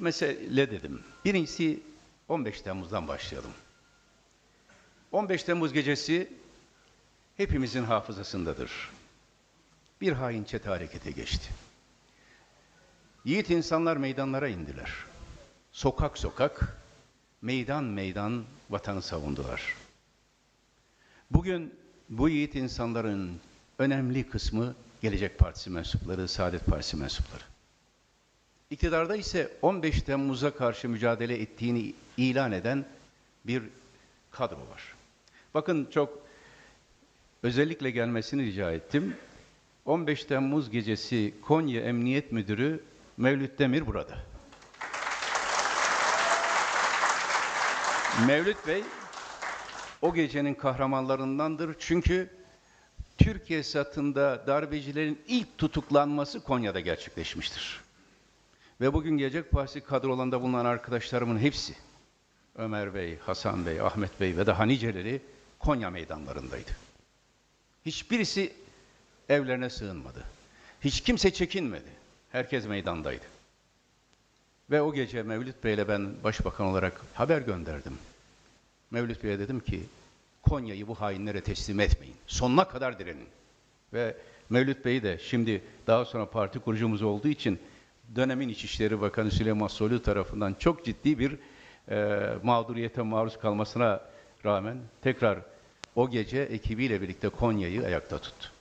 mesele dedim. Birincisi 15 Temmuz'dan başlayalım. 15 Temmuz gecesi hepimizin hafızasındadır. Bir hain çete harekete geçti. Yiğit insanlar meydanlara indiler. Sokak sokak, meydan meydan vatanı savundular. Bugün bu yiğit insanların önemli kısmı Gelecek Partisi mensupları, Saadet Partisi mensupları. İktidarda ise 15 Temmuz'a karşı mücadele ettiğini ilan eden bir kadro var. Bakın çok özellikle gelmesini rica ettim. 15 Temmuz gecesi Konya Emniyet Müdürü Mevlüt Demir burada. Mevlüt Bey o gecenin kahramanlarındandır. Çünkü Türkiye satında darbecilerin ilk tutuklanması Konya'da gerçekleşmiştir. Ve bugün Gelecek Partisi kadrolarında bulunan arkadaşlarımın hepsi, Ömer Bey, Hasan Bey, Ahmet Bey ve daha niceleri Konya meydanlarındaydı. Hiçbirisi evlerine sığınmadı. Hiç kimse çekinmedi. Herkes meydandaydı. Ve o gece Mevlüt Bey'le ben başbakan olarak haber gönderdim. Mevlüt Bey'e dedim ki Konya'yı bu hainlere teslim etmeyin. Sonuna kadar direnin. Ve Mevlüt Bey de şimdi daha sonra parti kurucumuz olduğu için dönemin İçişleri Bakanı Süleyman Soylu tarafından çok ciddi bir e, mağduriyete maruz kalmasına rağmen tekrar o gece ekibiyle birlikte Konya'yı ayakta tuttu.